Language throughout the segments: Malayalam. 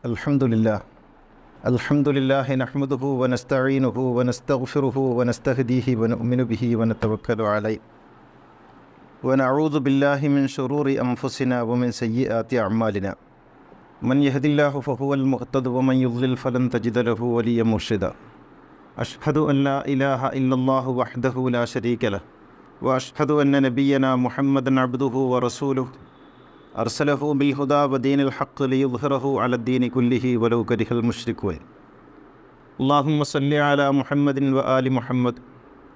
الحمد لله الحمد لله نحمده ونستعينه ونستغفره ونستهديه ونؤمن به ونتوكل عليه. ونعوذ بالله من شرور أنفسنا ومن سيئات أعمالنا. من يهد الله فهو المهتد ومن يضلل فلن تجد له وليا مرشدا. أشهد أن لا إله إلا الله وحده لا شريك له. وأشهد أن نبينا محمدا عبده ورسوله. أرسله بالهدى ودين الحق ليظهره على الدين كله ولو كره المشركون. اللهم صل على محمد وآل محمد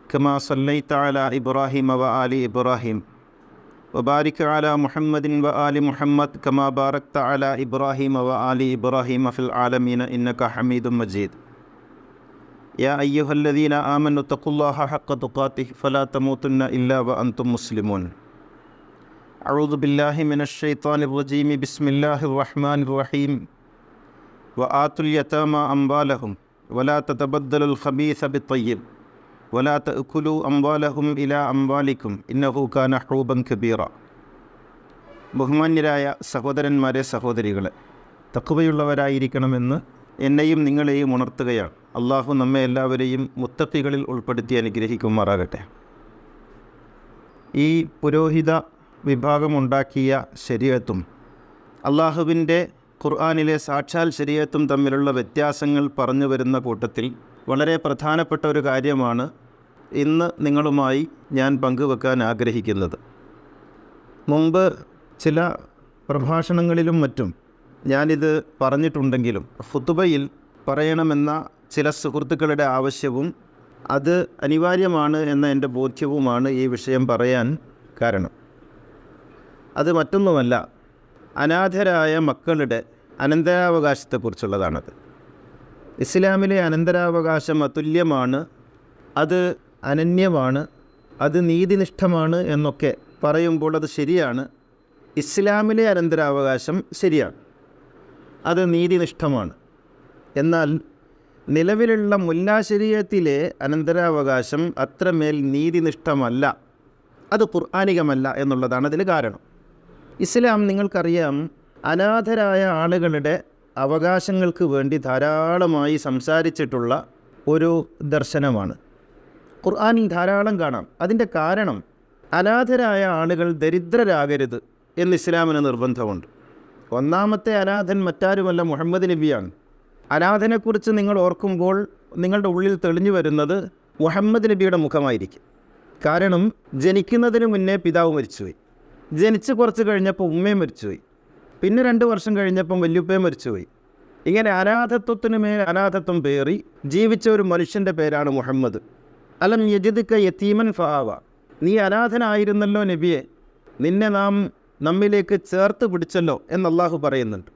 كما صليت على إبراهيم وآل إبراهيم وبارك على محمد وآل محمد كما باركت على إبراهيم وآل إبراهيم في العالمين إنك حميد مجيد. يا أيها الذين آمنوا اتقوا الله حق تقاته فلا تموتن إلا وأنتم مسلمون. أعوذ بالله من الشيطان الرجيم بسم الله الرحمن الرحيم وآتوا اليتامى أموالهم ولا تتبدلوا الخبيث بالطيب ولا تأكلوا أموالهم إلى أموالكم إنه كان حوبا كبيرا ബഹുമാന്യരായ സഹോദരന്മാരെ സഹോദരികളെ തക്കുവയുള്ളവരായിരിക്കണമെന്ന് എന്നെയും നിങ്ങളെയും ഉണർത്തുകയാണ് അള്ളാഹു നമ്മെ എല്ലാവരെയും മുത്തക്കികളിൽ ഉൾപ്പെടുത്തി അനുഗ്രഹിക്കുമാറാകട്ടെ ഈ പുരോഹിത വിഭാഗമുണ്ടാക്കിയ ശരീരത്തും അള്ളാഹുവിന്റെ ഖുർആാനിലെ സാക്ഷാൽ ശരീരത്തും തമ്മിലുള്ള വ്യത്യാസങ്ങൾ പറഞ്ഞു വരുന്ന കൂട്ടത്തിൽ വളരെ പ്രധാനപ്പെട്ട ഒരു കാര്യമാണ് ഇന്ന് നിങ്ങളുമായി ഞാൻ പങ്കുവെക്കാൻ ആഗ്രഹിക്കുന്നത്. മുമ്പ് ചില പ്രഭാഷണങ്ങളിലും മറ്റും ഞാനിത് പറഞ്ഞിട്ടുണ്ടെങ്കിലും ഫുത്തുബയിൽ പറയണമെന്ന ചില സുഹൃത്തുക്കളുടെ ആവശ്യവും അത് അനിവാര്യമാണ് എന്ന എന്റെ ബോധ്യവുമാണ് ഈ വിഷയം പറയാൻ കാരണം. അത് മറ്റൊന്നുമല്ല അനാഥരായ മക്കളുടെ അനന്തരാവകാശത്തെക്കുറിച്ചുള്ളതാണത്. ഇസ്ലാമിലെ അനന്തരാവകാശം അതുല്യമാണ് അത് അനന്യമാണ് അത് നീതിനിഷ്ഠമാണ് എന്നൊക്കെ പറയുമ്പോൾ അത് ശരിയാണ്. ഇസ്ലാമിലെ അനന്തരാവകാശം ശരിയാണ് അത് നീതിനിഷ്ഠമാണ്. എന്നാൽ നിലവിലുള്ള മുല്ലാശരീരത്തിലെ അനന്തരാവകാശം അത്രമേൽ നീതിനിഷ്ഠമല്ല അത് ഖുർആാനികമല്ല എന്നുള്ളതാണ് അതിന് കാരണം. ഇസ്ലാം നിങ്ങൾക്കറിയാം അനാഥരായ ആളുകളുടെ അവകാശങ്ങൾക്ക് വേണ്ടി ധാരാളമായി സംസാരിച്ചിട്ടുള്ള ഒരു ദർശനമാണ്. ഖുർആാനിൽ ധാരാളം കാണാം. അതിന്റെ കാരണം അനാഥരായ ആളുകൾ ദരിദ്രരാകരുത് എന്ന് ഇസ്ലാമിന് നിർബന്ധമുണ്ട്. ഒന്നാമത്തെ അനാഥൻ മറ്റാരുമല്ല മുഹമ്മദ് നബിയാണ്. അനാഥനെക്കുറിച്ച് നിങ്ങൾ ഓർക്കുമ്പോൾ നിങ്ങളുടെ ഉള്ളിൽ തെളിഞ്ഞു വരുന്നത് മുഹമ്മദ് നബിയുടെ മുഖമായിരിക്കും. കാരണം ജനിക്കുന്നതിന് മുന്നേ പിതാവ് മരിച്ചുപോയി. ജനിച്ച് കുറച്ച് കഴിഞ്ഞപ്പോൾ ഉമ്മയും മരിച്ചുപോയി. പിന്നെ രണ്ട് വർഷം കഴിഞ്ഞപ്പം വല്യുപ്പയും മരിച്ചുപോയി. ഇങ്ങനെ അനാഥത്വത്തിന് മേൽ അനാഥത്വം പേറി ജീവിച്ച ഒരു മനുഷ്യന്റെ പേരാണ് മുഹമ്മദ്. അലം യജിദിക്ക യത്തീമൻ ഫാവ. നീ അനാഥനായിരുന്നല്ലോ നബിയെ. നിന്നെ നാം നമ്മിലേക്ക് ചേർത്ത് പിടിച്ചല്ലോ എന്ന് പറയുന്നുണ്ട്.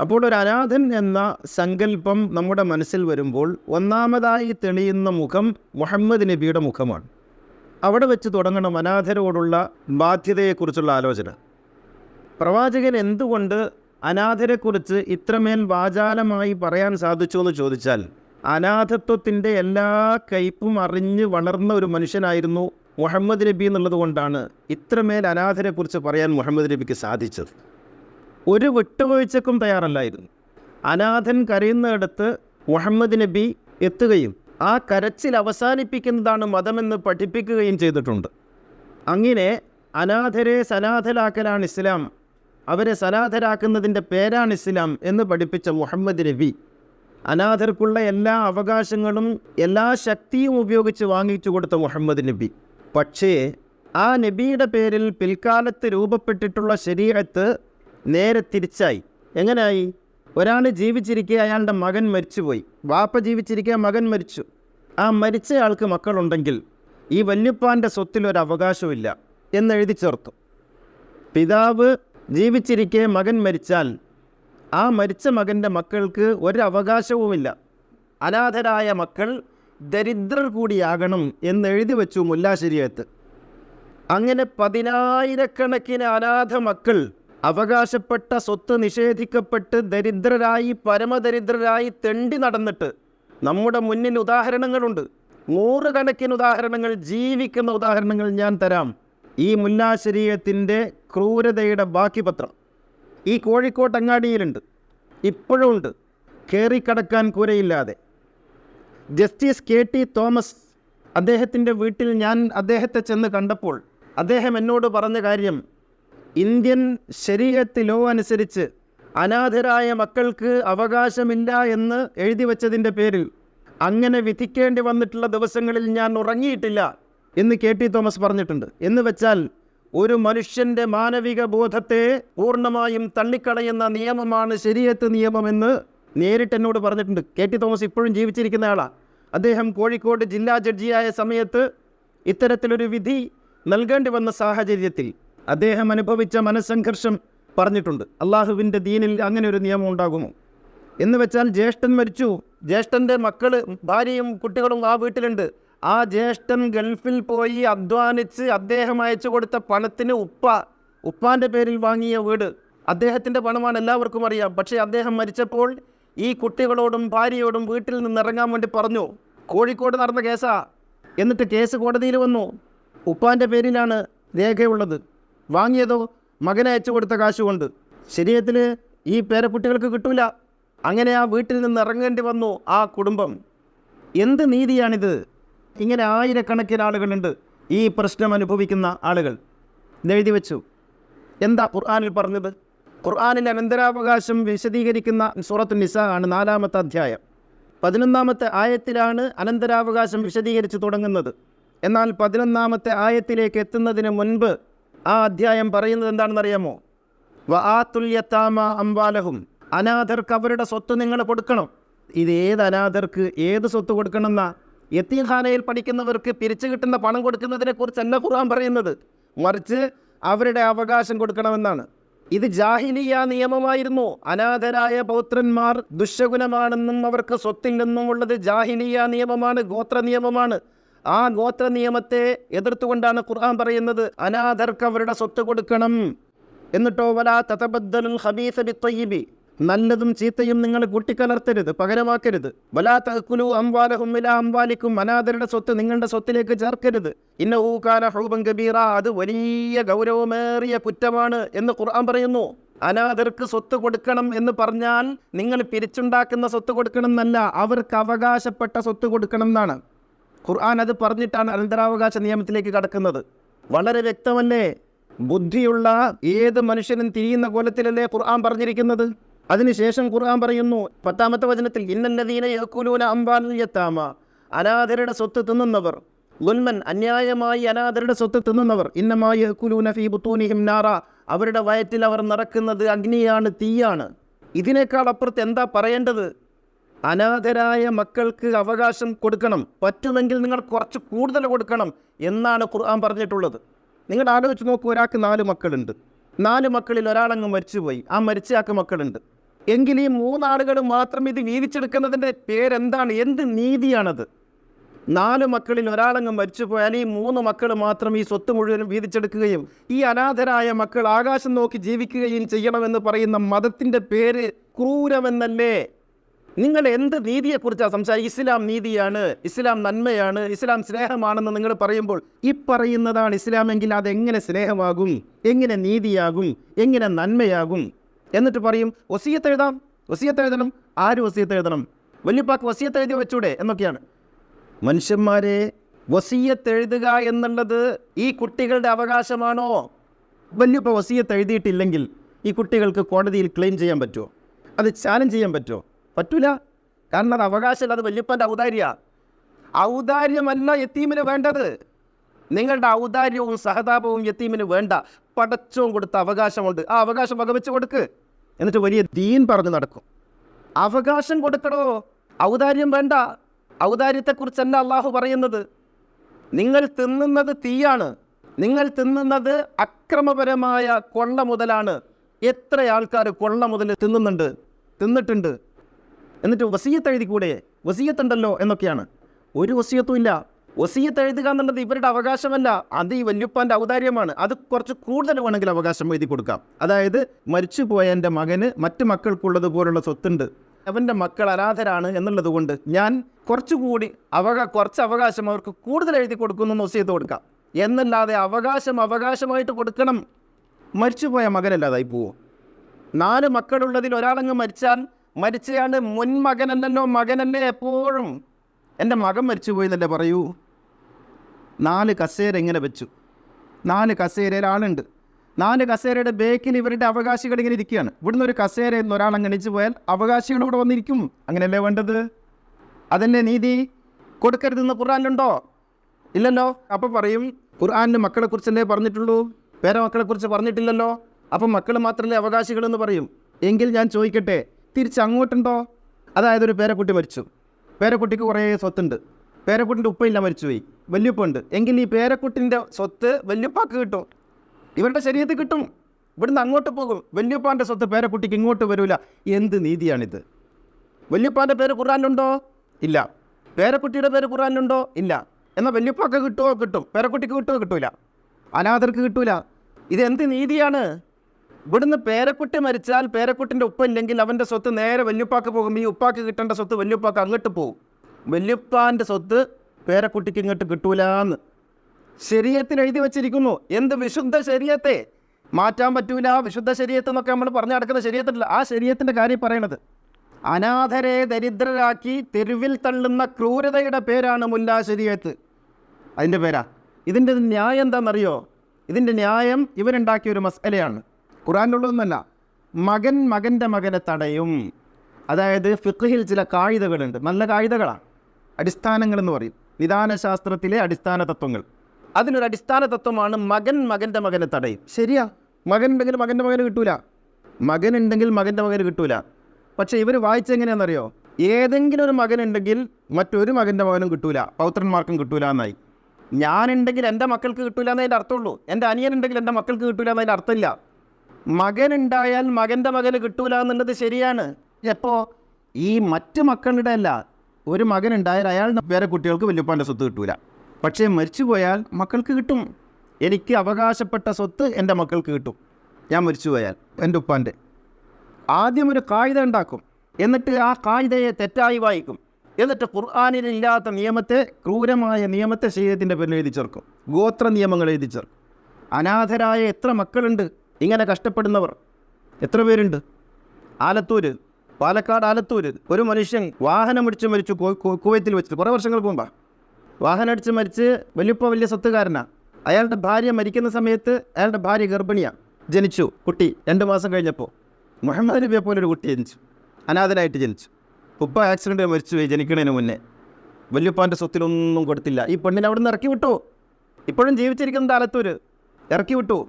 അപ്പോൾ ഒരു അനാഥൻ എന്ന സങ്കല്പം നമ്മുടെ മനസ്സിൽ വരുമ്പോൾ ഒന്നാമതായി തെളിയുന്ന മുഖം മുഹമ്മദ് നബിയുടെ മുഖമാണ്. അവിടെ വെച്ച് തുടങ്ങണം അനാഥരോടുള്ള ബാധ്യതയെക്കുറിച്ചുള്ള ആലോചന. പ്രവാചകൻ എന്തുകൊണ്ട് അനാഥരെക്കുറിച്ച് ഇത്രമേൽ വാചാലമായി പറയാൻ സാധിച്ചു എന്ന് ചോദിച്ചാൽ അനാഥത്വത്തിന്റെ എല്ലാ കയ്പും അറിഞ്ഞ് വളർന്ന ഒരു മനുഷ്യനായിരുന്നു മുഹമ്മദ് നബി എന്നുള്ളത് കൊണ്ടാണ് ഇത്രമേൽ അനാഥരെക്കുറിച്ച് പറയാൻ മുഹമ്മദ് നബിക്ക് സാധിച്ചത്. ഒരു വിട്ടുവീഴ്ചക്കും തയ്യാറല്ലായിരുന്നു. അനാഥൻ കരയുന്നിടത്ത് മുഹമ്മദ് നബി എത്തുകയും ആ കരച്ചിൽ അവസാനിപ്പിക്കുന്നതാണ് മതമെന്ന് പഠിപ്പിക്കുകയും ചെയ്തിട്ടുണ്ട്. അങ്ങനെ അനാഥരെ സനാഥരാക്കലാണ് ഇസ്ലാം. അവരെ സനാഥരാക്കുന്നതിന്റെ പേരാണ് ഇസ്ലാം എന്ന് പഠിപ്പിച്ച മുഹമ്മദ് നബി അനാഥർക്കുള്ള എല്ലാ അവകാശങ്ങളും എല്ലാ ശക്തിയും ഉപയോഗിച്ച് വാങ്ങിച്ചു കൊടുത്ത മുഹമ്മദ് നബി പക്ഷേ ആ നബിയുടെ പേരിൽ പിൽക്കാലത്ത് രൂപപ്പെട്ടിട്ടുള്ള ശരീരത്ത് നേരെ തിരിച്ചായി. എങ്ങനെയായി ഒരാൾ ജീവിച്ചിരിക്കെ അയാളുടെ മകൻ മരിച്ചുപോയി. വാപ്പ ജീവിച്ചിരിക്കെ മകൻ മരിച്ചു. ആ മരിച്ചയാൾക്ക് മക്കളുണ്ടെങ്കിൽ ഈ വല്യപ്പാന്റെ സ്വത്തിലൊരു അവകാശമില്ല എന്നെഴുതി ചേർത്തു. പിതാവ് ജീവിച്ചിരിക്കെ മകൻ മരിച്ചാൽ ആ മരിച്ച മകന്റെ മക്കൾക്ക് ഒരവകാശവുമില്ല. അനാഥരായ മക്കൾ ദരിദ്രർ കൂടിയാകണം എന്നെഴുതി വെച്ചു മുല്ലാശരിയത്ത് അങ്ങനെ പതിനായിരക്കണക്കിന് അനാഥ മക്കൾ അവകാശപ്പെട്ട സ്വത്ത് നിഷേധിക്കപ്പെട്ട് ദരിദ്രരായി പരമദരിദ്രരായി തെണ്ടി നടന്നിട്ട് നമ്മുടെ മുന്നിൽ ഉദാഹരണങ്ങളുണ്ട്. നൂറുകണക്കിന് ഉദാഹരണങ്ങൾ ജീവിക്കുന്ന ഉദാഹരണങ്ങൾ ഞാൻ തരാം. ഈ മുല്ലാശരീരത്തിന്റെ ക്രൂരതയുടെ ബാക്കി പത്രം ഈ കോഴിക്കോട്ട് അങ്ങാടിയിലുണ്ട്. ഇപ്പോഴും ഉണ്ട്. കയറിക്കടക്കാൻ കൂരയില്ലാതെ. ജസ്റ്റിസ് കെ ടി തോമസ് അദ്ദേഹത്തിന്റെ വീട്ടിൽ ഞാൻ അദ്ദേഹത്തെ ചെന്ന് കണ്ടപ്പോൾ അദ്ദേഹം എന്നോട് പറഞ്ഞ കാര്യം ഇന്ത്യൻ ശരീരത്തിലോ അനുസരിച്ച് അനാഥരായ മക്കൾക്ക് അവകാശമില്ല എന്ന് എഴുതി വച്ചതിന്റെ പേരിൽ അങ്ങനെ വിധിക്കേണ്ടി വന്നിട്ടുള്ള ദിവസങ്ങളിൽ ഞാൻ ഉറങ്ങിയിട്ടില്ല എന്ന് കെ ടി തോമസ് പറഞ്ഞിട്ടുണ്ട്. എന്ന് വെച്ചാൽ ഒരു മനുഷ്യന്റെ മാനവിക ബോധത്തെ പൂർണമായും തള്ളിക്കളയുന്ന നിയമമാണ് ശരിയത്ത് നിയമമെന്ന് നേരിട്ട് എന്നോട് പറഞ്ഞിട്ടുണ്ട്. കെ ടി തോമസ് ഇപ്പോഴും ജീവിച്ചിരിക്കുന്ന ആളാണ് അദ്ദേഹം കോഴിക്കോട് ജില്ലാ ജഡ്ജിയായ സമയത്ത് ഇത്തരത്തിലൊരു വിധി നൽകേണ്ടി വന്ന സാഹചര്യത്തിൽ അദ്ദേഹം അനുഭവിച്ച മനസ്സംഘർഷം പറഞ്ഞിട്ടുണ്ട്. അള്ളാഹുവിന്റെ ദീനിൽ അങ്ങനെ ഒരു നിയമം ഉണ്ടാകുമോ? എന്ന് വെച്ചാൽ ജ്യേഷ്ഠൻ മരിച്ചു. ജ്യേഷ്ഠന്റെ മക്കൾ ഭാര്യയും കുട്ടികളും ആ വീട്ടിലുണ്ട്. ആ ജ്യേഷ്ഠൻ ഗൾഫിൽ പോയി അധ്വാനിച്ച് അദ്ദേഹം അയച്ചു കൊടുത്ത പണത്തിന് ഉപ്പ ഉപ്പാന്റെ പേരിൽ വാങ്ങിയ വീട്. അദ്ദേഹത്തിന്റെ പണമാണ് എല്ലാവർക്കും അറിയാം. പക്ഷേ അദ്ദേഹം മരിച്ചപ്പോൾ ഈ കുട്ടികളോടും ഭാര്യയോടും വീട്ടിൽ നിന്ന് ഇറങ്ങാൻ വേണ്ടി പറഞ്ഞു കോഴിക്കോട് നടന്ന കേസാ. എന്നിട്ട് കേസ് കോടതിയിൽ വന്നു. ഉപ്പാന്റെ പേരിലാണ് രേഖയുള്ളത്. വാങ്ങിയതോ മകനെ അയച്ചു കൊടുത്ത കാശുകൊണ്ട്. ശരീരത്തിൽ ഈ പേരക്കുട്ടികൾക്ക് കിട്ടൂല. അങ്ങനെ ആ വീട്ടിൽ നിന്ന് ഇറങ്ങേണ്ടി വന്നു ആ കുടുംബം. എന്ത് നീതിയാണിത്? ഇങ്ങനെ ആയിരക്കണക്കിന് ആളുകളുണ്ട് ഈ പ്രശ്നം അനുഭവിക്കുന്ന ആളുകൾ. എഴുതി വെച്ചു. എന്താ ഖുർആാനിൽ പറഞ്ഞത്? ഖുർആാനിന്റെ അനന്തരാവകാശം വിശദീകരിക്കുന്ന സൂറത്തു നിസ ആണ് നാലാമത്തെ അധ്യായം. പതിനൊന്നാമത്തെ ആയത്തിലാണ് അനന്തരാവകാശം വിശദീകരിച്ച് തുടങ്ങുന്നത്. എന്നാൽ പതിനൊന്നാമത്തെ ആയത്തിലേക്ക് എത്തുന്നതിന് മുൻപ് ആ അധ്യായം പറയുന്നത് എന്താണെന്നറിയാമോ? വാതുല്യത്താമ അംബാലഹും അനാഥർക്ക് അവരുടെ സ്വത്ത് നിങ്ങൾ കൊടുക്കണം. ഇത് ഏത് അനാഥർക്ക് ഏത് സ്വത്ത് കൊടുക്കണമെന്ന? യത്തീഖാനയിൽ പഠിക്കുന്നവർക്ക് പിരിച്ചു കിട്ടുന്ന പണം കൊടുക്കുന്നതിനെ കുറിച്ചല്ല ഖുർആൻ പറയുന്നത്. മറിച്ച് അവരുടെ അവകാശം കൊടുക്കണമെന്നാണ്. ഇത് ജാഹിലിയ നിയമമായിരുന്നു. അനാഥരായ പൗത്രന്മാർ ദുശകുലമാണെന്നും അവർക്ക് സ്വത്തിൽ നിന്നും ഉള്ളത് ജാഹിലിയ നിയമമാണ് ഗോത്ര നിയമമാണ്. ആ ഗോത്ര നിയമത്തെ എതിർത്തുകൊണ്ടാണ് ഖുർആൻ പറയുന്നത് അനാഥർക്ക് അവരുടെ സ്വത്ത് കൊടുക്കണം. എന്നിട്ടോ വലാ തതബദ്ദലുൽ ഖബീസ ബിത്തയ്യിബി. നല്ലതും ചീത്തയും നിങ്ങൾ കൂട്ടിക്കലർത്തരുത് പകരമാക്കരുത്. വലാ തഅക്കുലു അംവാലഹും വില അംവാലിക്കും. അനാഥരുടെ സ്വത്ത് നിങ്ങളുടെ സ്വത്തിലേക്ക് ചേർക്കരുത്. ഇന്ന ഊക്കാല ഹൂബൻ കബീറ അത് വലിയ ഗൗരവമേറിയ കുറ്റമാണ് എന്ന് ഖുർആൻ പറയുന്നു. അനാഥർക്ക് സ്വത്ത് കൊടുക്കണം എന്ന് പറഞ്ഞാൽ നിങ്ങൾ പിരിച്ചുണ്ടാക്കുന്ന സ്വത്ത് കൊടുക്കണം എന്നല്ല അവർക്ക് അവകാശപ്പെട്ട സ്വത്ത് കൊടുക്കണം എന്നാണ്. ഖുർആൻ അത് പറഞ്ഞിട്ടാണ് അനന്തരാവകാശ നിയമത്തിലേക്ക് കടക്കുന്നത്. വളരെ വ്യക്തമല്ലേ? ബുദ്ധിയുള്ള ഏത് മനുഷ്യനും തിരിയുന്ന കോലത്തിലല്ലേ ഖുർആൻ പറഞ്ഞിരിക്കുന്നത്? അതിനുശേഷം ഖുർആൻ പറയുന്നു പത്താമത്തെ വചനത്തിൽ ഇന്നല്ലതീന അനാഥരുടെ സ്വത്ത് തിന്നുന്നവർ. ഗുൽമൻ അന്യായമായി അനാഥരുടെ സ്വത്ത് തിന്നുന്നവർ. ഇന്നമായി നാറ അവരുടെ വയറ്റിൽ അവർ നിറക്കുന്നത് അഗ്നിയാണ് തീയാണ്. ഇതിനേക്കാൾ അപ്പുറത്ത് എന്താ പറയേണ്ടത്? അനാഥരായ മക്കൾക്ക് അവകാശം കൊടുക്കണം. പറ്റുമെങ്കിൽ നിങ്ങൾ കുറച്ച് കൂടുതൽ കൊടുക്കണം എന്നാണ് ഖുർആൻ പറഞ്ഞിട്ടുള്ളത്. നിങ്ങൾ ആലോചിച്ച് നോക്കൂ ഒരാൾക്ക് നാല് മക്കളുണ്ട്. നാല് മക്കളിൽ ഒരാളങ്ങ് മരിച്ചുപോയി. ആ മരിച്ചയാൾക്ക് മക്കളുണ്ട്. എങ്കിൽ ഈ മൂന്നാളുകൾ മാത്രം ഇത് വീതിച്ചെടുക്കുന്നതിന്റെ പേരെന്താണ്? എന്ത് നീതിയാണത്? നാല് മക്കളിൽ ഒരാളങ്ങ് മരിച്ചു പോയാൽ ഈ മൂന്ന് മക്കൾ മാത്രം ഈ സ്വത്ത് മുഴുവനും വീതിച്ചെടുക്കുകയും ഈ അനാഥരായ മക്കൾ ആകാശം നോക്കി ജീവിക്കുകയും ചെയ്യണമെന്ന് പറയുന്ന മതത്തിന്റെ പേര് ക്രൂരമെന്നല്ലേ? നിങ്ങൾ എന്ത് നീതിയെക്കുറിച്ചാണ് സംസാരിക്കുക? ഇസ്ലാം നീതിയാണ് ഇസ്ലാം നന്മയാണ് ഇസ്ലാം സ്നേഹമാണെന്ന് നിങ്ങൾ പറയുമ്പോൾ ഈ പറയുന്നതാണ് ഇസ്ലാമെങ്കിൽ അതെങ്ങനെ സ്നേഹമാകും? എങ്ങനെ നീതിയാകും? എങ്ങനെ നന്മയാകും? എന്നിട്ട് പറയും വസിയത്ത് എഴുതാം വസിയത്ത് എഴുതണം. ആര് വസിയത്ത് എഴുതണം? വല്യപ്പാക്ക് വസിയത്ത് എഴുതി വെച്ചൂടെ എന്നൊക്കെയാണ്. മനുഷ്യന്മാരെ വസീയത്ത് എഴുതുക എന്നുള്ളത് ഈ കുട്ടികളുടെ അവകാശമാണോ? വല്യപ്പ വസീയത്ത് എഴുതിയിട്ടില്ലെങ്കിൽ ഈ കുട്ടികൾക്ക് കോടതിയിൽ ക്ലെയിം ചെയ്യാൻ പറ്റുമോ? അത് ചാലഞ്ച് ചെയ്യാൻ പറ്റുമോ? പറ്റൂല. കാരണം അത് അവകാശമല്ല അത് വല്യപ്പന്റെ ഔദാര്യ ഔദാര്യമല്ല യത്തീമിന് വേണ്ടത്. നിങ്ങളുടെ ഔദാര്യവും സഹതാപവും യത്തീമിന് വേണ്ട. പടച്ചവും കൊടുത്ത അവകാശമുണ്ട്. ആ അവകാശം വകവെച്ച് കൊടുക്ക്. എന്നിട്ട് വലിയ ദീൻ പറഞ്ഞു നടക്കും. അവകാശം കൊടുക്കണോ ഔദാര്യം വേണ്ട. ഔദാര്യത്തെക്കുറിച്ചല്ല അള്ളാഹു പറയുന്നത്. നിങ്ങൾ തിന്നുന്നത് തീയാണ്. നിങ്ങൾ തിന്നുന്നത് അക്രമപരമായ കൊള്ള മുതലാണ്. എത്ര ആൾക്കാർ കൊള്ള മുതൽ തിന്നുന്നുണ്ട്? തിന്നിട്ടുണ്ട്. എന്നിട്ട് വസീയത്ത് എഴുതിക്കൂടെ? വസീയത്തുണ്ടല്ലോ എന്നൊക്കെയാണ്. ഒരു വസീയത്തും ഇല്ല. വസീയത്ത് എഴുതുക എന്നുള്ളത് ഇവരുടെ അവകാശമല്ല. അത് ഈ വല്യുപ്പാന്റെ ഔദാര്യമാണ്. അത് കുറച്ച് കൂടുതൽ വേണമെങ്കിൽ അവകാശം എഴുതി കൊടുക്കാം. അതായത് മരിച്ചുപോയ എന്റെ മകന് മറ്റു മക്കൾക്കുള്ളത് പോലുള്ള സ്വത്തുണ്ട്. അവന്റെ മക്കൾ അനാഥരാണ് എന്നുള്ളത് കൊണ്ട് ഞാൻ കുറച്ചുകൂടി അവകാ കുറച്ച് അവകാശം അവർക്ക് കൂടുതൽ എഴുതി കൊടുക്കുന്നു വസീയത്ത് കൊടുക്കാം. എന്നല്ലാതെ അവകാശം അവകാശമായിട്ട് കൊടുക്കണം. മരിച്ചുപോയ മകനല്ലാതായി പോവോ? നാല് മക്കളുള്ളതിൽ ഒരാളങ്ങ് മരിച്ചാൽ മരിച്ചയാൾ മുൻ മകനല്ലല്ലോ മകനല്ലേ എപ്പോഴും. എന്റെ മകൻ മരിച്ചു പോയെന്നല്ലേ പറയൂ? നാല് കസേര ഇങ്ങനെ വെച്ചു. നാല് കസേരയിൽ ആളുണ്ട്. നാല് കസേരയുടെ ബേക്കിൽ ഇവരുടെ അവകാശികൾ ഇങ്ങനെ ഇരിക്കുകയാണ്. ഇവിടുന്ന് ഒരു കസേരയിൽ നിന്ന് ഒരാൾ അങ്ങ് എണീച്ച് പോയാൽ അവകാശികൾ ഇവിടെ വന്നിരിക്കും. അങ്ങനെയല്ലേ വേണ്ടത്? അതല്ലേ നീതി? കൊടുക്കരുതെന്ന് ഖുർആാനിലുണ്ടോ? ഇല്ലല്ലോ? അപ്പോൾ പറയും ഖുർആാനിന് മക്കളെക്കുറിച്ചല്ലേ പറഞ്ഞിട്ടുള്ളൂ? പേരമക്കളെക്കുറിച്ച് പറഞ്ഞിട്ടില്ലല്ലോ? അപ്പം മക്കൾ മാത്രമല്ലേ അവകാശികളെന്ന് പറയും. എങ്കിൽ ഞാൻ ചോദിക്കട്ടെ തിരിച്ച് അങ്ങോട്ടുണ്ടോ അതായത് ഒരു പേരക്കുട്ടി മരിച്ചു. പേരക്കുട്ടിക്ക് കുറേ സ്വത്തുണ്ട്. പേരക്കുട്ടിന്റെ ഉപ്പയില്ല മരിച്ചുപോയി. വല്യുപ്പുണ്ട്. എങ്കിൽ ഈ പേരക്കുട്ടിന്റെ സ്വത്ത് വല്യുപ്പാക്ക് കിട്ടും. ഇവരുടെ ശരീരത്തിൽ കിട്ടും. ഇവിടുന്ന് അങ്ങോട്ട് പോകും. വല്യുപ്പാന്റെ സ്വത്ത് പേരക്കുട്ടിക്ക് ഇങ്ങോട്ട് വരില്ല എന്ത് നീതിയാണിത്? വല്യപ്പാന്റെ പേര് ഖുറാനിലുണ്ടോ ഇല്ല. പേരക്കുട്ടിയുടെ പേര് ഖുറാനിലുണ്ടോ ഇല്ല. എന്നാൽ വല്യപ്പാക്ക് കിട്ടുമോ കിട്ടും. പേരക്കുട്ടിക്ക് കിട്ടുമോ കിട്ടൂല. അനാഥർക്ക് കിട്ടൂല. ഇത് എന്ത് നീതിയാണ്? ഇവിടുന്ന് പേരക്കുട്ടി മരിച്ചാൽ പേരക്കുട്ടിന്റെ ഉപ്പ ഇല്ലെങ്കിൽ അവന്റെ സ്വത്ത് നേരെ വല്യുപ്പാക്ക് പോകും. ഈ ഉപ്പാക്ക് കിട്ടേണ്ട സ്വത്ത് വല്യുപ്പാക്ക് അങ്ങോട്ട് പോകും വല്യുപ്പാന്റെ സ്വത്ത് പേരക്കുട്ടിക്ക് ഇങ്ങോട്ട് കിട്ടൂലാന്ന്. ശരീരത്തിൽ എഴുതി വെച്ചിരിക്കുന്നു. എന്ത് വിശുദ്ധ ശരീരത്തെ? മാറ്റാൻ പറ്റൂല. വിശുദ്ധ ശരീരത്ത് എന്നൊക്കെ നമ്മൾ പറഞ്ഞു നടക്കുന്ന ശരീരത്തില്ല ആ ശരീരത്തിന്റെ കാര്യം പറയണത്. അനാഥരെ ദരിദ്രരാക്കി തെരുവിൽ തള്ളുന്ന ക്രൂരതയുടെ പേരാണ് മുല്ലാ ശരീരത്ത്. അതിന്റെ പേരാ. ഇതിന്റെ ന്യായം എന്താണെന്നറിയോ? ഇതിന്റെ ന്യായം ഇവരുണ്ടാക്കിയ ഒരു മസലയാണ്. ഖുറാനുള്ളതൊന്നല്ല മകൻ മകന്റെ മകനെ തടയും. അതായത് ഫിഖിൽ ചില കായികകളുണ്ട്. നല്ല കായികകളാണ്. അടിസ്ഥാനങ്ങൾ എന്ന് പറയും. നിദാനശാസ്ത്രത്തിലെ അടിസ്ഥാന തത്വങ്ങൾ. അതിനൊരു അടിസ്ഥാന തത്വമാണ് മകൻ മകന്റെ മകനെ തടയും. ശരിയാ. മകൻ ഉണ്ടെങ്കിൽ മകന്റെ മകന് കിട്ടൂല. മകൻ ഉണ്ടെങ്കിൽ മകന്റെ മകന് കിട്ടൂല. പക്ഷേ ഇവർ വായിച്ചെങ്ങനെയാണെന്നറിയോ ഏതെങ്കിലും ഒരു മകനുണ്ടെങ്കിൽ മറ്റൊരു മകന്റെ മകനും കിട്ടൂല. പൗത്രന്മാർക്കും കിട്ടൂല എന്നായി. ഞാനുണ്ടെങ്കിൽ എന്റെ മക്കൾക്ക് കിട്ടൂല എന്നതിന്റെ അർത്ഥമുള്ളൂ. എന്റെ അനിയനുണ്ടെങ്കിൽ എന്റെ മക്കൾക്ക് കിട്ടൂല എന്നതിന്റെ അർത്ഥമില്ല. മകനുണ്ടായാൽ മകന്റെ മകന് കിട്ടൂല എന്നുള്ളത് ശരിയാണ്. എപ്പോ? ഈ മറ്റ് മക്കളുടെ അല്ല. ഒരു മകനുണ്ടായാൽ അയാൾ വേറെ കുട്ടികൾക്ക് വല്യപ്പാന്റെ സ്വത്ത് കിട്ടൂല. പക്ഷേ മരിച്ചു പോയാൽ മക്കൾക്ക് കിട്ടും. എനിക്ക് അവകാശപ്പെട്ട സ്വത്ത് എന്റെ മക്കൾക്ക് കിട്ടും. ഞാൻ മരിച്ചു പോയാൽ എന്റെ ഉപ്പാന്റെ. ആദ്യം ഒരു കായിക ഉണ്ടാക്കും. എന്നിട്ട് ആ കായികയെ തെറ്റായി വായിക്കും. എന്നിട്ട് ഖുർആാനിലില്ലാത്ത നിയമത്തെ ക്രൂരമായ നിയമത്തെ ശരീരത്തിന്റെ പേരിൽ എഴുതി ചേർക്കും ഗോത്ര നിയമങ്ങൾ എഴുതി ചേർക്കും അനാഥരായ എത്ര മക്കളുണ്ട്? ഇങ്ങനെ കഷ്ടപ്പെടുന്നവർ. എത്ര പേരുണ്ട്? ആലത്തൂര് പാലക്കാട് ആലത്തൂര്. ഒരു മനുഷ്യൻ വാഹനം ഇടിച്ച് മരിച്ചു കുവൈത്തിൽ വെച്ചിട്ട്. കുറേ വർഷങ്ങൾ വാഹനം അടിച്ച് മരിച്ച് വലിയപ്പോൾ വലിയ സ്വത്തുകാരനാണ് അയാളുടെ ഭാര്യ മരിക്കുന്ന സമയത്ത് അയാളുടെ ഭാര്യ ഗർഭിണിയാണ് ജനിച്ചു. കുട്ടി രണ്ട് മാസം കഴിഞ്ഞപ്പോൾ മുഹമ്മദ് നബിയെ പോലെ ഒരു കുട്ടി ജനിച്ചു. അനാഥനായിട്ട് ജനിച്ചു. ഉപ്പ ആക്സിഡന്റ് മരിച്ചു. പോയി ജനിക്കുന്നതിന് മുന്നേ. വല്യപ്പാന്റെ സ്വത്തിലൊന്നും കൊടുത്തില്ല. ഈ പെണ്ണിനെ അവിടെ നിന്ന് ഇറക്കി വിട്ടു? ഇപ്പോഴും ജീവിച്ചിരിക്കുന്ന ആലത്തൂര്. ഇറക്കി വിട്ടു?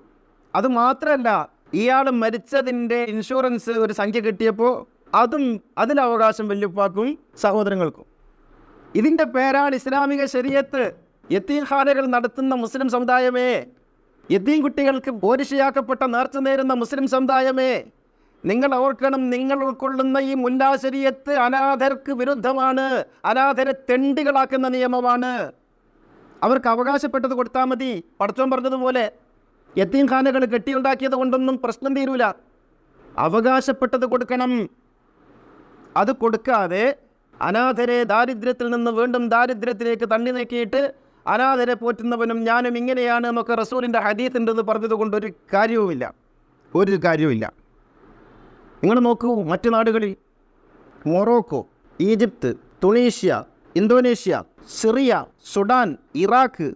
അത് മാത്രമല്ല ഇയാൾ മരിച്ചതിന്റെ ഇൻഷുറൻസ് ഒരു സംഖ്യ കിട്ടിയപ്പോൾ അതും അതിന്റെ അവകാശം വല്യപ്പാക്കും സഹോദരങ്ങൾക്കും. ഇതിന്റെ പേരാണ് ഇസ്ലാമിക ശരീരത്ത് യത്തീംഖാനകൾ നടത്തുന്ന മുസ്ലിം സമുദായമേ യത്തീം കുട്ടികൾക്ക് പോരിശയാക്കപ്പെട്ട നേർച്ച നേരുന്ന മുസ്ലിം സമുദായമേ നിങ്ങൾ ഓർക്കണം നിങ്ങൾ ഉൾക്കൊള്ളുന്ന ഈ മുല്ലാ ശരീരത്ത് അനാഥർക്ക് വിരുദ്ധമാണ് അനാഥരെ തെണ്ടികളാക്കുന്ന നിയമമാണ്. അവർക്ക് അവകാശപ്പെട്ടത് കൊടുത്താൽ മതി. പടച്ചോൻ പറഞ്ഞതുപോലെ യത്തീംഖാനകൾ കെട്ടിയുണ്ടാക്കിയത് കൊണ്ടൊന്നും പ്രശ്നം തീരൂല. അവകാശപ്പെട്ടത് കൊടുക്കണം. അത് കൊടുക്കാതെ അനാഥരെ ദാരിദ്ര്യത്തിൽ നിന്ന് വീണ്ടും ദാരിദ്ര്യത്തിലേക്ക് തള്ളി നീക്കിയിട്ട് അനാഥരെ പോറ്റുന്നവനും ഞാനും ഇങ്ങനെയാണ് എന്നൊക്കെ റസൂലിന്റെ ഹദീത്ത് എന്ന് പറഞ്ഞത് കൊണ്ട് ഒരു കാര്യവുമില്ല. ഒരു കാര്യവുമില്ല. നിങ്ങൾ നോക്കൂ മറ്റു നാടുകളിൽ Morocco Egypt Tunisia Indonesia Syria Sudan Iraq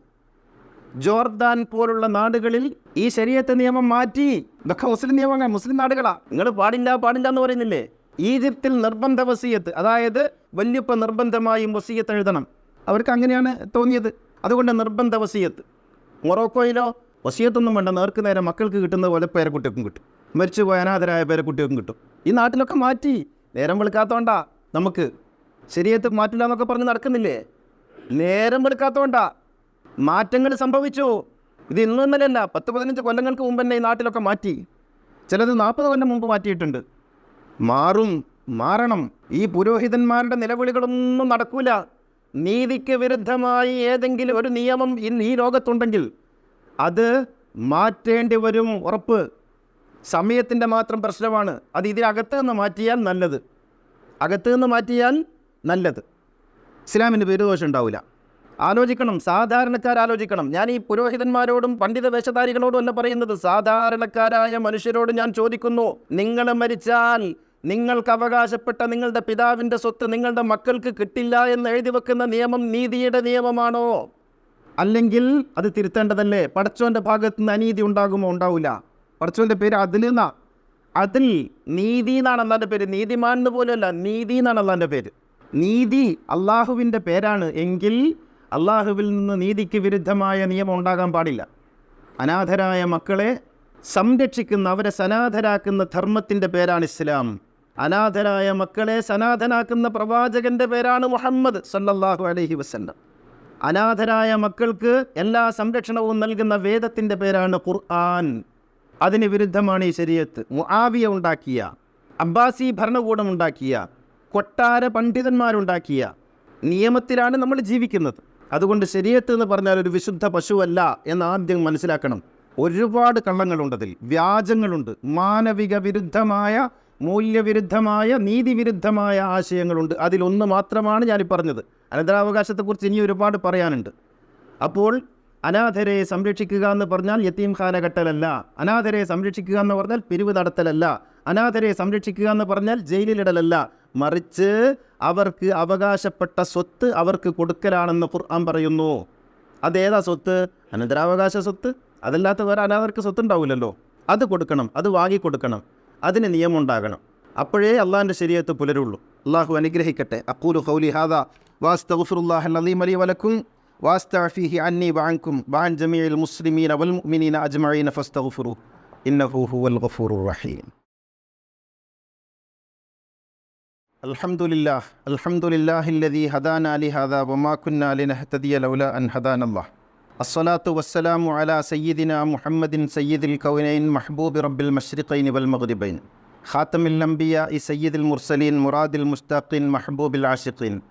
Jordan പോലുള്ള നാടുകളിൽ ഈ ശരീരത്തെ നിയമം മാറ്റി. ഇതൊക്കെ മുസ്ലിം നിയമങ്ങൾ മുസ്ലിം നാടുകളാ. നിങ്ങൾ പാടില്ല പാടില്ല എന്ന് പറയുന്നില്ലേ? ഈജിപ്തിൽ നിർബന്ധ വസീയത്ത് അതായത് വല്യപ്പ നിർബന്ധമായും വസീയത്ത് എഴുതണം. അവർക്ക് അങ്ങനെയാണ് തോന്നിയത്. അതുകൊണ്ട് നിർബന്ധ വസീയത്ത്. മൊറോക്കോയിലോ വസീയത്തൊന്നും വേണ്ട നേർക്ക് നേരെ മക്കൾക്ക് കിട്ടുന്ന പോലെ പേരക്കുട്ടിക്കും കിട്ടും. മരിച്ചു പോയ അനാഥരായ പേരക്കുട്ടികൾക്കും കിട്ടും. ഈ നാട്ടിലൊക്കെ മാറ്റി. നേരം വെളുക്കാത്തോണ്ടാ നമുക്ക് ശരീരത്ത് മാറ്റില്ല എന്നൊക്കെ പറഞ്ഞ് നടക്കുന്നില്ലേ? നേരം വെളുക്കാത്തോണ്ടാ. മാറ്റങ്ങൾ സംഭവിച്ചു. ഇത് ഇന്നും ഇന്നലെയല്ല പത്ത് പതിനഞ്ച് കൊല്ലങ്ങൾക്ക് മുമ്പ് തന്നെ ഈ നാട്ടിലൊക്കെ മാറ്റി. ചിലത് നാൽപ്പത് കൊല്ലം മുമ്പ് മാറ്റിയിട്ടുണ്ട്. മാറും മാറണം. ഈ പുരോഹിതന്മാരുടെ നിലവിളികളൊന്നും നടക്കൂല. നീതിക്ക് വിരുദ്ധമായി ഏതെങ്കിലും ഒരു നിയമം ഇന്ന് ഈ ലോകത്തുണ്ടെങ്കിൽ അത് മാറ്റേണ്ടി വരും ഉറപ്പ്. സമയത്തിന്റെ മാത്രം പ്രശ്നമാണ്. അത് ഇതിനകത്ത് നിന്ന് മാറ്റിയാൽ നല്ലത്. അകത്ത് നിന്ന് മാറ്റിയാൽ നല്ലത്. ഇസ്ലാമിന് പേരുദോഷം ഉണ്ടാവില്ല. ആലോചിക്കണം സാധാരണക്കാർ ആലോചിക്കണം. ഞാൻ ഈ പുരോഹിതന്മാരോടും പണ്ഡിത വേഷധാരികളോടും അല്ല പറയുന്നത്. സാധാരണക്കാരായ മനുഷ്യരോട് ഞാൻ ചോദിക്കുന്നു നിങ്ങൾ മരിച്ചാൽ നിങ്ങൾക്ക് അവകാശപ്പെട്ട നിങ്ങളുടെ പിതാവിന്റെ സ്വത്ത് നിങ്ങളുടെ മക്കൾക്ക് കിട്ടില്ല എന്ന് എഴുതി വെക്കുന്ന നിയമം നീതിയുടെ നിയമമാണോ? അല്ലെങ്കിൽ അത് തിരുത്തേണ്ടതല്ലേ? പടച്ചോന്റെ ഭാഗത്ത് നിന്ന് അനീതി ഉണ്ടാകുമോ? ഉണ്ടാവില്ല. പടച്ചോന്റെ പേര് അതിൽ നിന്നാ. അതിൽ നീതി എന്നാണ് അള്ളാന്റെ പേര്. നീതിമാൻ എന്ന് അല്ല. നീതി എന്നാണ് അള്ളാന്റെ പേര്. നീതി അള്ളാഹുവിന്റെ പേരാണ്. എങ്കിൽ അള്ളാഹുവിൽ നിന്ന് നീതിക്ക് വിരുദ്ധമായ നിയമം ഉണ്ടാകാൻ പാടില്ല. അനാഥരായ മക്കളെ സംരക്ഷിക്കുന്ന അവരെ സനാഥരാക്കുന്ന ധർമ്മത്തിന്റെ പേരാണ് ഇസ്ലാം. അനാഥരായ മക്കളെ സനാഥനാക്കുന്ന പ്രവാചകന്റെ പേരാണ് മുഹമ്മദ് സല്ലാഹു അലഹി വസല്ലം. അനാഥരായ മക്കൾക്ക് എല്ലാ സംരക്ഷണവും നൽകുന്ന വേദത്തിന്റെ പേരാണ് ഖുർആൻ. അതിന് വിരുദ്ധമാണ് ഈ ശരീരത്ത്. മുആവിയ ഉണ്ടാക്കിയ അബ്ബാസി ഭരണകൂടം ഉണ്ടാക്കിയ കൊട്ടാര പണ്ഡിതന്മാരുണ്ടാക്കിയ നിയമത്തിലാണ് നമ്മൾ ജീവിക്കുന്നത്. അതുകൊണ്ട് ശരീരത്ത് എന്ന് പറഞ്ഞാൽ ഒരു വിശുദ്ധ പശുവല്ല എന്ന് ആദ്യം മനസ്സിലാക്കണം. ഒരുപാട് കള്ളങ്ങളുണ്ടതിൽ. വ്യാജങ്ങളുണ്ട്. മാനവിക വിരുദ്ധമായ മൂല്യവിരുദ്ധമായ നീതിവിരുദ്ധമായ ആശയങ്ങളുണ്ട്. അതിലൊന്ന് മാത്രമാണ് ഞാൻ പറഞ്ഞത്. അനന്തരാവകാശത്തെക്കുറിച്ച് ഇനി ഒരുപാട് പറയാനുണ്ട്. അപ്പോൾ അനാഥരെ സംരക്ഷിക്കുക എന്ന് പറഞ്ഞാൽ യത്തീം ഖാന കെട്ടലല്ല. അനാഥരെ സംരക്ഷിക്കുക എന്ന് പറഞ്ഞാൽ പിരിവ് നടത്തലല്ല. അനാഥരെ സംരക്ഷിക്കുക എന്ന് പറഞ്ഞാൽ ജയിലിലിടലല്ല. മറിച്ച് അവർക്ക് അവകാശപ്പെട്ട സ്വത്ത് അവർക്ക് കൊടുക്കലാണെന്ന് ഖുർആൻ പറയുന്നു. അതേതാ സ്വത്ത്? അനന്തരാവകാശ സ്വത്ത്? അതല്ലാത്ത വേറെ അനാഥർക്ക് സ്വത്ത് ഉണ്ടാവില്ലല്ലോ അത് കൊടുക്കണം അത് വാങ്ങിക്കൊടുക്കണം അതിന് നിയമമുണ്ടാകണം അപ്പോഴേ അള്ളാഹിന്റെ ശരീരത്ത് പുലരുള്ളൂ. അള്ളാഹു അനുഗ്രഹിക്കട്ടെ. അക്കൂലു ഹൗലി ഹാദ വാസ്തഫുറുല്ലാഹ് അലീം അലി വലക്കും വാസ്തഫിഹി അന്നി ബാങ്കും ബാൻ ജമീൽ മുസ്ലിമീന വൽ മുഅ്മിനീന അജ്മഈന ഫസ്തഗ്ഫിറു ഇന്നഹു ഹുവൽ ഗഫൂറുർ റഹീം. الحمد لله الحمد لله الذي هدانا لهذا وما كنا لنهتدي لولا أن هدانا الله الصلاة والسلام على سيدنا محمد سيد الكونين محبوب رب المشرقين والمغربين خاتم الأنبياء سيد المرسلين مراد المشتاقين محبوب العاشقين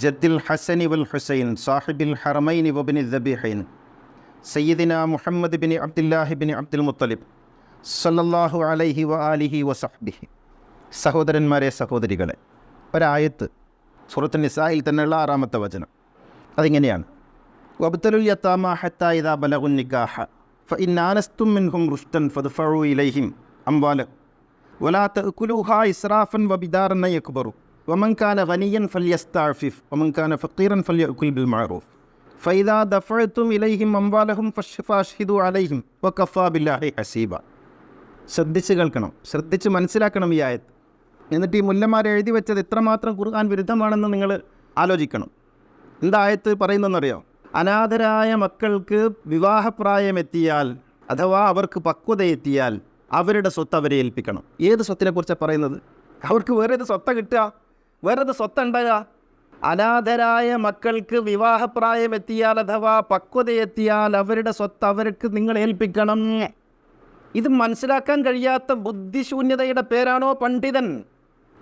جد الحسن والحسين صاحب الحرمين وابن الذبيحين سيدنا محمد بن عبد الله بن عبد المطلب صلى الله عليه وآله وصحبه സഹോദരന്മാരെ സഹോദരികളെ. ഒരായത്ത്. സുഹൃത്തു നിസായിൽ തന്നെയുള്ള ആറാമത്തെ വചനം. അതിങ്ങനെയാണ്. വബ്തലു ഇദാ ഇലൈഹിം അംവാല വലാ ഇസ്റാഫൻ യക്ബറു വമൻ കാന ഗനിയൻ വമൻ കാന ഫഖീറൻ ബിൽ മഅറൂഫ്. ഇലൈഹിം അംവാലഹും അലൈഹിം വകഫാ ബില്ലാഹി ഹസീബ. ശ്രദ്ധിച്ച് കേൾക്കണം. ശ്രദ്ധിച്ച് മനസ്സിലാക്കണം ഈ ആയത്ത്. എന്നിട്ട് ഈ മുല്ലമാർ എഴുതി വെച്ചത് ഇത്രമാത്രം ഖുർആൻ വിരുദ്ധമാണെന്ന് നിങ്ങൾ ആലോചിക്കണം. എന്തായത് പറയുന്നതെന്നറിയോ? അനാഥരായ മക്കൾക്ക് വിവാഹപ്രായമെത്തിയാൽ അഥവാ അവർക്ക് പക്വതയെത്തിയാൽ അവരുടെ സ്വത്ത് അവരെ ഏൽപ്പിക്കണം. ഏത് സ്വത്തിനെക്കുറിച്ചാണ് പറയുന്നത്? അവർക്ക് വേറെ ഏത് സ്വത്ത കിട്ടുക? വേറെ സ്വത്ത ഉണ്ടാകുക അനാഥരായ മക്കൾക്ക് വിവാഹപ്രായം എത്തിയാൽ അഥവാ പക്വതയെത്തിയാൽ അവരുടെ സ്വത്ത് അവർക്ക് നിങ്ങൾ ഏൽപ്പിക്കണം. ഇത് മനസ്സിലാക്കാൻ കഴിയാത്ത ബുദ്ധിശൂന്യതയുടെ പേരാണോ പണ്ഡിതൻ?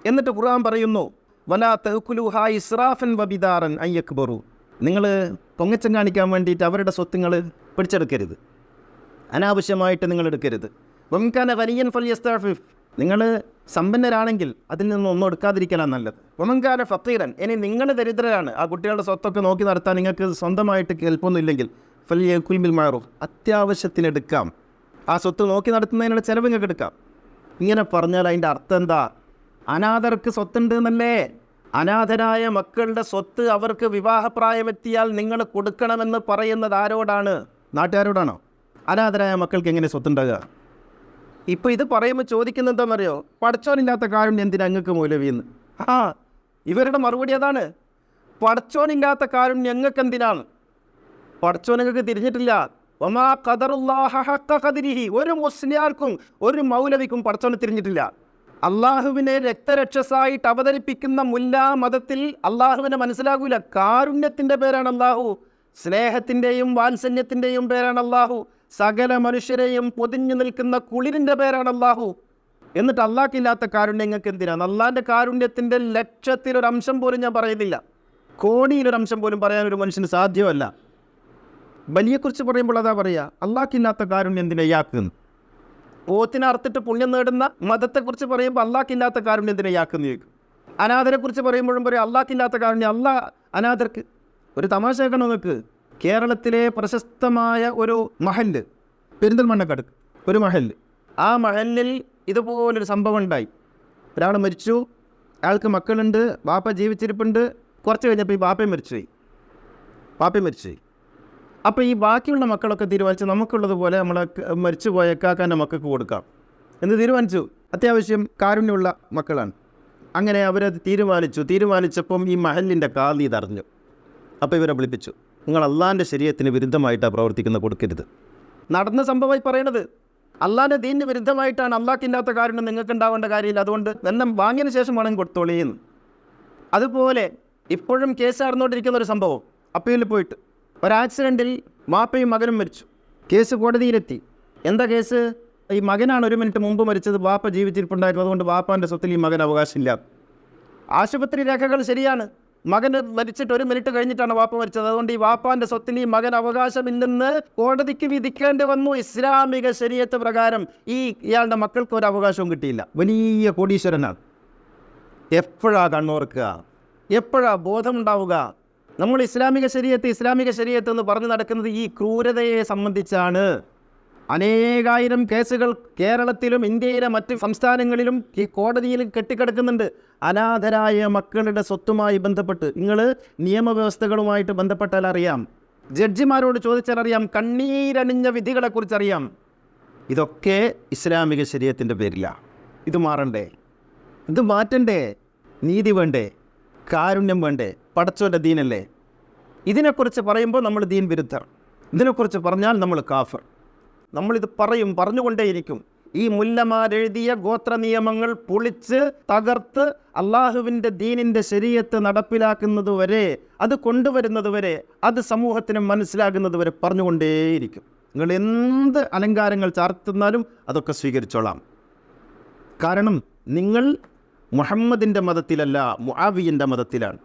എന്നിട്ട് ഖുർആൻ പറയുന്നു വലാ തഹുലുഹ ഇസ്രാഫൻ വബിദാറൻ അയ്യക്ബറു നിങ്ങൾ പൊങ്ങച്ചം കാണിക്കാൻ വേണ്ടിയിട്ട് അവരുടെ സ്വത്തുങ്ങൾ പിടിച്ചെടുക്കരുത്. അനാവശ്യമായിട്ട് നിങ്ങൾ എടുക്കരുത്. വംകാന വലിയൻ ഫലിയസ്താഫിഫ്. നിങ്ങൾ സമ്പന്നരാണെങ്കിൽ അതിൽ നിന്ന് ഒന്നും എടുക്കാതിരിക്കലാണ് നല്ലത്. വമങ്കാന ഫക്കീരൻ ഇനി നിങ്ങൾ ദരിദ്രരാണ്. ആ കുട്ടികളുടെ സ്വത്തൊക്കെ നോക്കി നടത്താൻ നിങ്ങൾക്ക് സ്വന്തമായിട്ട് കേൾപ്പൊന്നും ഇല്ലെങ്കിൽ ഫലിയ കുൽബിൽ മാറും അത്യാവശ്യത്തിനെടുക്കാം ആ സ്വത്ത് നോക്കി നടത്തുന്നതിനുള്ള ചിലവ് നിങ്ങൾക്ക് എടുക്കാം. ഇങ്ങനെ പറഞ്ഞാൽ അതിന്റെ അർത്ഥം എന്താ? അനാഥർക്ക് സ്വത്തുണ്ട് എന്നല്ലേ അനാഥരായ മക്കളുടെ സ്വത്ത് അവർക്ക് വിവാഹപ്രായമെത്തിയാൽ നിങ്ങൾ കൊടുക്കണമെന്ന് പറയുന്നത് ആരോടാണ്? നാട്ടുകാരോടാണോ? അനാഥരായ മക്കൾക്ക് എങ്ങനെ സ്വത്തുണ്ടാകുക? ഇപ്പോൾ ഇത് പറയുമ്പോൾ ചോദിക്കുന്നത് എന്താണെന്നറിയോ പഠിച്ചോനില്ലാത്ത കാരുണ്യം എന്തിനാ അങ്ങക്ക് മൂലവിയെന്ന് ആ ഇവരുടെ മറുപടി അതാണ്. പഠിച്ചോനില്ലാത്ത കാരുണ്യം ഞങ്ങൾക്ക് എന്തിനാണ്? പടച്ചോനങ്ങൾക്ക് തിരിഞ്ഞിട്ടില്ല. ഒമാ ഖദരിഹി. ഒരു മുസ്ലിയാർക്കും ഒരു മൗലവിക്കും പടച്ചോനെ തിരിഞ്ഞിട്ടില്ല. അള്ളാഹുവിനെ രക്തരക്ഷസായിട്ട് അവതരിപ്പിക്കുന്ന മുല്ലാ മതത്തിൽ അള്ളാഹുവിനെ മനസ്സിലാകൂല. കാരുണ്യത്തിന്റെ പേരാണ് അള്ളാഹു. സ്നേഹത്തിന്റെയും വാത്സല്യത്തിന്റെയും പേരാണ് അള്ളാഹു. സകല മനുഷ്യരെയും പൊതിഞ്ഞു നിൽക്കുന്ന കുളിരിന്റെ പേരാണ് അള്ളാഹു. എന്നിട്ട് അള്ളാഹ്ക്കില്ലാത്ത കാരുണ്യങ്ങൾക്ക് എന്തിനാണ്? അള്ളാഹിന്റെ കാരുണ്യത്തിന്റെ ലക്ഷത്തിലൊരു അംശം പോലും ഞാൻ പറയുന്നില്ല. കോടിയിലൊരു അംശം പോലും പറയാൻ ഒരു മനുഷ്യന് സാധ്യമല്ല. ബലിയെക്കുറിച്ച് പറയുമ്പോൾ അതാ പറയുക അള്ളാഹ്ക്കില്ലാത്ത കാരുണ്യം എന്തിനാ ഇയാക്കുന്നു പോത്തിനെ പുണ്യം നേടുന്ന മതത്തെക്കുറിച്ച് പറയുമ്പോൾ അള്ളാഹ്ക്കില്ലാത്ത കാരുണ്യം എന്തിനാ ഇയാക്കുന്നു ചോദിക്കും അനാഥരെക്കുറിച്ച് പറയുമ്പോഴും പറയും അള്ളാഹ്ക്കില്ലാത്ത കാരുണ്യം. അള്ളാഹ് അനാഥർക്ക്. ഒരു തമാശ കേൾക്കണം നിങ്ങൾക്ക്? കേരളത്തിലെ പ്രശസ്തമായ ഒരു മഹൽ പെരിന്തൽമണ്ണക്കടുക്ക് ഒരു മഹൽ ആ മഹലിൽ ഇതുപോലൊരു സംഭവം ഉണ്ടായി. ഒരാൾ മരിച്ചു അയാൾക്ക് മക്കളുണ്ട് ബാപ്പ ജീവിച്ചിരിപ്പുണ്ട്. കുറച്ച് കഴിഞ്ഞപ്പോൾ ഈ ബാപ്പയും മരിച്ചുപോയി. ബാപ്പയും മരിച്ചുപോയി. അപ്പോൾ ഈ ബാക്കിയുള്ള മക്കളൊക്കെ തീരുമാനിച്ച് നമുക്കുള്ളതുപോലെ നമ്മളെ മരിച്ചു പോയ കാക്കാന്റെ മക്കൾക്ക് കൊടുക്കാം. എന്ന് തീരുമാനിച്ചു. അത്യാവശ്യം കാരുണ്യമുള്ള മക്കളാണ്. അങ്ങനെ അവരത് തീരുമാനിച്ചു. തീരുമാനിച്ചപ്പം ഈ മഹലിന്റെ കാതി ഇതറിഞ്ഞു അപ്പോൾ ഇവരെ വിളിപ്പിച്ചു. നിങ്ങൾ അള്ളാന്റെ ശരീരത്തിന് വിരുദ്ധമായിട്ടാണ് പ്രവർത്തിക്കുന്ന കൊടുക്കരുത്. നടന്ന സംഭവമായി പറയണത് അള്ളാന്റെ ദീനിന് വിരുദ്ധമായിട്ടാണ് അള്ളാഹ്ക്കില്ലാത്ത കാര്യം നിങ്ങൾക്ക് ഉണ്ടാവേണ്ട കാര്യമില്ല. അതുകൊണ്ട് എല്ലാം വാങ്ങിയതിന് ശേഷം വേണം കൊടുത്തോളിയെന്ന് അതുപോലെ ഇപ്പോഴും കേസ് നടന്നുകൊണ്ടിരിക്കുന്ന ഒരു സംഭവം അപ്പീലിൽ പോയിട്ട്. ഒരു വാപ്പയും മകനും മരിച്ചു. കേസ് കോടതിയിലെത്തി. എന്താ കേസ്? ഈ മകനാണ് ഒരു മിനിറ്റ് മുമ്പ് മരിച്ചത് വാപ്പ ജീവിച്ചിരിപ്പുണ്ടായിരുന്നു. അതുകൊണ്ട് വാപ്പാന്റെ സ്വത്തിൽ ഈ മകൻ അവകാശമില്ല. ആശുപത്രി രേഖകൾ ശരിയാണ്. മകൻ മരിച്ചിട്ട് ഒരു മിനിറ്റ് കഴിഞ്ഞിട്ടാണ് വാപ്പ മരിച്ചത്. അതുകൊണ്ട് ഈ വാപ്പാന്റെ സ്വത്തിന് ഈ മകൻ അവകാശമില്ലെന്ന് കോടതിക്ക് വിധിക്കേണ്ടി വന്നു. ഇസ്ലാമിക ശരീരത്ത് പ്രകാരം ഈ ഇയാളുടെ മക്കൾക്ക് ഒരു അവകാശവും കിട്ടിയില്ല. വലിയ കോടീശ്വരനാണ്. എപ്പോഴാ കണ്ണോർക്കുക? എപ്പോഴാ ബോധമുണ്ടാവുക? നമ്മൾ ഇസ്ലാമിക ശരീരത്ത് ഇസ്ലാമിക ശരീരത്ത് എന്ന് പറഞ്ഞു നടക്കുന്നത് ഈ ക്രൂരതയെ സംബന്ധിച്ചാണ്. അനേകായിരം കേസുകൾ കേരളത്തിലും ഇന്ത്യയിലെ മറ്റ് സംസ്ഥാനങ്ങളിലും ഈ കോടതിയിൽ കെട്ടിക്കിടക്കുന്നുണ്ട്. അനാഥരായ മക്കളുടെ സ്വത്തുമായി ബന്ധപ്പെട്ട്. നിങ്ങൾ നിയമവ്യവസ്ഥകളുമായിട്ട് ബന്ധപ്പെട്ടാൽ അറിയാം. ജഡ്ജിമാരോട് ചോദിച്ചാൽ അറിയാം. കണ്ണീരണിഞ്ഞ വിധികളെക്കുറിച്ച് അറിയാം ഇതൊക്കെ ഇസ്ലാമിക ശരീരത്തിന്റെ പേരിലാണ് ഇത് മാറണ്ടേ? ഇത് മാറ്റണ്ടേ? നീതി വേണ്ടേ? കാരുണ്യം വേണ്ടേ? പടച്ചോന്റെ ദീനല്ലേ? ഇതിനെക്കുറിച്ച് പറയുമ്പോൾ നമ്മൾ ദീൻ വിരുദ്ധർ. ഇതിനെക്കുറിച്ച് പറഞ്ഞാൽ നമ്മൾ കാഫർ. നമ്മളിത് പറയും പറഞ്ഞുകൊണ്ടേയിരിക്കും. ഈ മുല്ലമാരെഴുതിയ ഗോത്ര നിയമങ്ങൾ പൊളിച്ച് തകർത്ത് അള്ളാഹുവിന്റെ ദീനിന്റെ ശരീരത്ത് നടപ്പിലാക്കുന്നത് വരെ അത് കൊണ്ടുവരുന്നത് വരെ അത് സമൂഹത്തിന് മനസ്സിലാകുന്നത് വരെ പറഞ്ഞുകൊണ്ടേയിരിക്കും. നിങ്ങൾ എന്ത് അലങ്കാരങ്ങൾ ചാർത്തുന്നാലും അതൊക്കെ സ്വീകരിച്ചോളാം. കാരണം നിങ്ങൾ മുഹമ്മദിന്റെ മതത്തിലല്ല മുആവിയന്റെ മതത്തിലാണ്.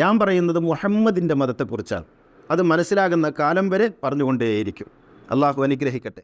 ഞാൻ പറയുന്നത് മുഹമ്മദിന്റെ മതത്തെക്കുറിച്ചാണ്. അത് മനസ്സിലാകുന്ന കാലം വരെ പറഞ്ഞുകൊണ്ടേയിരിക്കും. അള്ളാഹു അനുഗ്രഹിക്കട്ടെ.